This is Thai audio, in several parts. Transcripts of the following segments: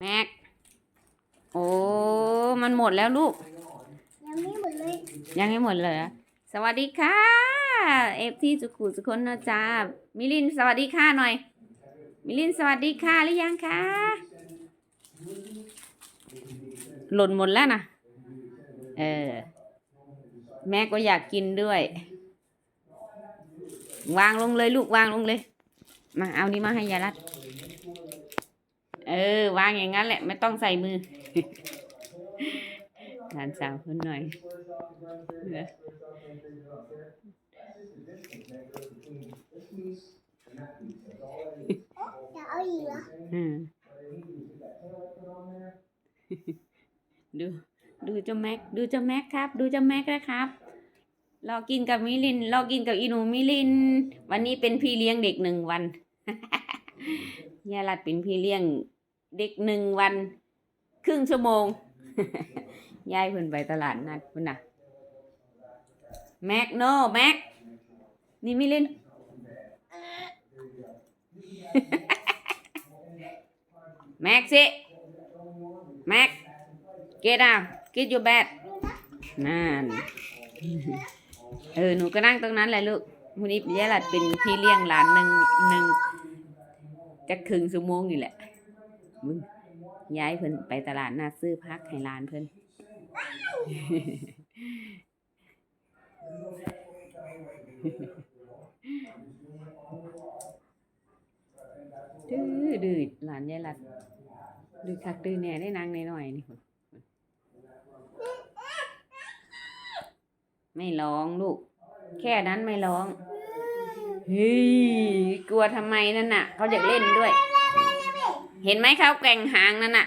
แม็ก โอ้ มันหมดแล้วลูก ยังไม่หมดเลย ยังไม่หมดเลยเหรอสวัสดีค่ะ เอฟที่สุขุสุคนนะจ้ามิลินสวัสดีค่ะหน่อย มิลินสวัสดีค่ะหรือยังคะ หล่นหมดแล้วนะเออ แม่ก็อยากกินด้วย วางลงเลยลูกวางลงเลย มาเอานี้มาให้ยายรัด เออ วางอย่างนั้นแหละ ไม่ต้องใส่มือหลานสาวคนหน่อยเนอะจะเอาอีกเหรออืมดู ดูเจ้าแม็ก ดูเจ้าแม็กครับ ดูเจ้าแม็กนะครับ รอกินกับมิลิน รอกินกับอีหนูมิลิน วันนี้เป็นพี่เลี้ยงเด็กหนึ่งวันยายรัดเป็นพี่เลี้ยง เด็กหนึ่งวันครึ่งชั่วโมงยายเพิ่นไปตลาดนัดพุ่นน่ะแม็กโนแม็กนี่มิลินแม็กสิแม็ก get out get your bed นั่นเออหนูก็นั่งตรงนั้นแหละลูกวันนี้ยายหลัดเป็นพี่เลี้ยงหลานหนึ่งหนึ่งจะครึ่งชั่วโมงนี่แหละ มึงย้ายเพิ่นไปตลาดนัดซื้อพักให้หลานเพิ่นดื้อดื้อหลานยายหลัดดื้อคักดื้อแน่ได้นางหน่อยๆนี่พุ่นไม่ร้องลูก แค่นั้นไม่ร้องเฮ้ยกลัวทำไมนั่นน่ะ เขาอยากเล่นด้วย เห็นไหมเขาแกว่งหางนั่นน่ะ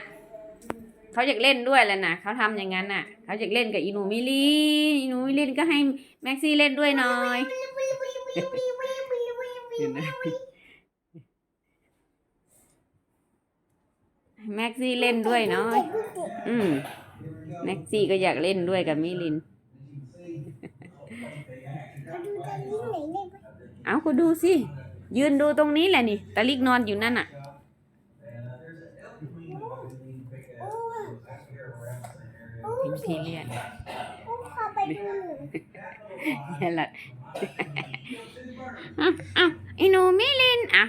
เขาอยากเล่นด้วยแหล้วนะเขาทำอย่างนั้นน่ะ เขาอยากเล่นกับอีหนูมิลินอีหนูมิลินก็ให้แม็กซี่เล่นด้วยหน่อยเห็นไหมแม็กซี่เล่นด้วยเนาะอืมแม็กซี่ก็อยากเล่นด้วยกับมิลินมาดูตอนนี้ไหนได้ไหมเอาก็ดูสิ ยืนดูตรงนี้แหละนี่ตาลิกนอนอยู่นั่นน่ะ โอ้ เป็น พี่เลี้ยงโอ้พาไปดูหน่อยนี่แหละอะอะไอ้หนูมิลินอะ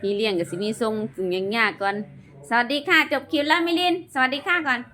พี่เลี้ยงกับสิมีทรงถึงยังยากก่อน สวัสดีค่ะ จบคิวแล้วมิลิน สวัสดีค่ะก่อนสวัสดีค่ะอ่า